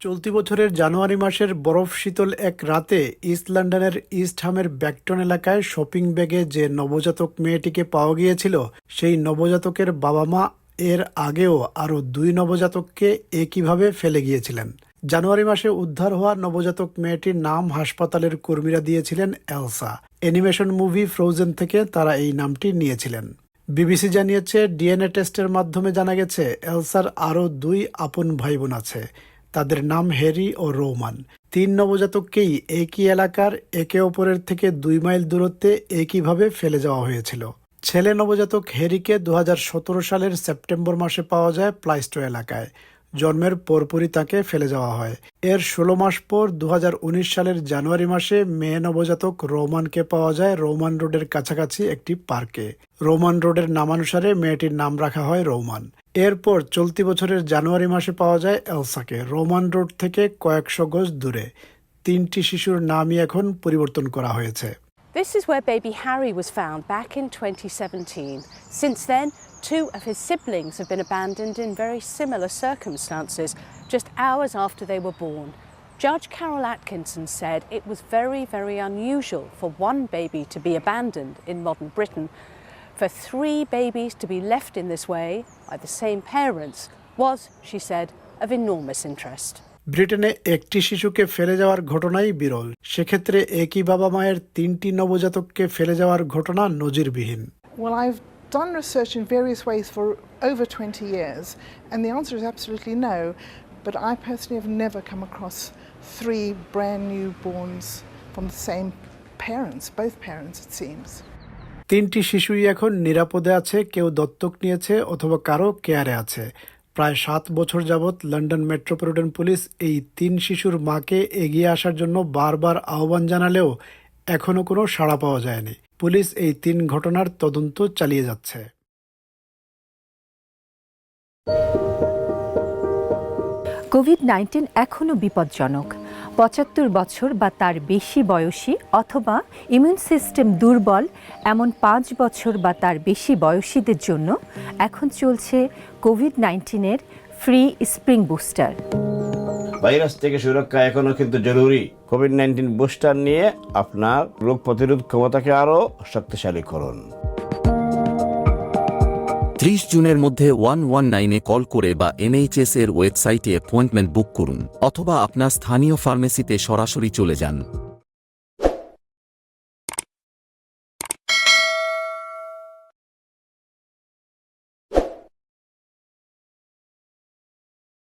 চলতি বছরের জানুয়ারি মাসের বরফ শীতল এক রাতে ইস্ট লন্ডনের ইস্টহামের ব্যাকটন এলাকায় শপিং ব্যাগে যে নবজাতক মেয়েটিকে পাওয়া গিয়েছিল, সেই নবজাতকের বাবা মা এর আগেও আরও দুই নবজাতককে একইভাবে ফেলে গিয়েছিলেন। জানুয়ারি মাসে উদ্ধার হওয়া নবজাতক মেয়েটির নাম হাসপাতালের কর্মীরা দিয়েছিলেন এলসা। অ্যানিমেশন মুভি ফ্রোজেন থেকে তারা এই নামটি নিয়েছিলেন। বিবিসি জানিয়েছে, ডিএনএ টেস্টের মাধ্যমে জানা গেছে, এলসার আরও দুই আপন ভাই বোন আছে। তাদের নাম হ্যারি ও রোমান। তিন নবজাতককেই একই এলাকার একে অপরের থেকে দুই মাইল দূরত্বে একইভাবে ফেলে যাওয়া হয়েছিল। ছেলে নবজাতক হ্যারিকে দু হাজার সতেরো সালের সেপ্টেম্বর মাসে পাওয়া যায় প্লাইস্টো এলাকায়। জন্মের পরপরই তাকে ফেলে যাওয়া হয়। এর ষোলো মাস পর দু হাজার উনিশ সালের জানুয়ারি মাসে মেয়ে নবজাতক রোমানকে পাওয়া যায় রোমান রোডের কাছাকাছি একটি পার্কে। রোমান রোডের নামানুসারে মেয়েটির নাম রাখা হয় রোমান। এরপর চলতি বছরের জানুয়ারি মাসে পাওয়া যায় এলসাকে। রোমান রোড থেকে কয়েকশো গজ দূরে। তিনটি শিশুর নামই এখন পরিবর্তন করা হয়েছে। This is where baby Harry was found back in 2017. Since then, two of his siblings have been abandoned in very similar circumstances just hours after they were born. Judge Carol Atkinson said it was very, very unusual for one baby to be abandoned in modern Britain. For three babies to be left in this way by the same parents was, she said, of enormous interest. ব্রিটেনে একটি শিশুকে ফেলে যাওয়ার ঘটনাই বিরল সেক্ষেত্রে একই বাবা মায়ের তিনটি নবজাতককে ফেলে যাওয়ার ঘটনা নজিরবিহীন Well, I've done research in various ways for over 20 years, and the answer is absolutely no. But I personally have never come across three brand new borns from the same parents, both parents, it seems. তিনটি শিশুই এখন নিরাপদে আছে কেউ দত্তক নিয়েছে অথবা কারও কেয়ারে আছে প্রায় সাত বছর যাবৎ লন্ডন মেট্রোপলিটন পুলিশ এই তিন শিশুর মাকে এগিয়ে আসার জন্য বারবার আহ্বান জানালেও এখনও কোনো সাড়া পাওয়া যায়নি পুলিশ এই তিন ঘটনার তদন্ত চালিয়ে যাচ্ছে। কোভিড নাইন্টিন এখনও বিপজ্জনক। পঁচাত্তর বছর বা তার বেশি বয়সী অথবা ইমিউন সিস্টেম দুর্বল এমন পাঁচ বছর বা তার বেশি বয়সীদের জন্য এখন চলছে কোভিড নাইন্টিনের ফ্রি স্প্রিং বুস্টার। ভাইরাস থেকে সুরক্ষা এখনও কিন্তু জরুরি। কোভিড নাইন্টিন বুস্টার নিয়ে আপনার রোগ প্রতিরোধ ক্ষমতাকে আরও শক্তিশালী করুন। ত্রিশ জুনের মধ্যে ওয়ান ওয়ান নাইনে কল করে বা এনএইচএস এর ওয়েবসাইটে অ্যাপয়েন্টমেন্ট বুক করুন, অথবা আপনার স্থানীয় ফার্মেসিতে সরাসরি চলে যান।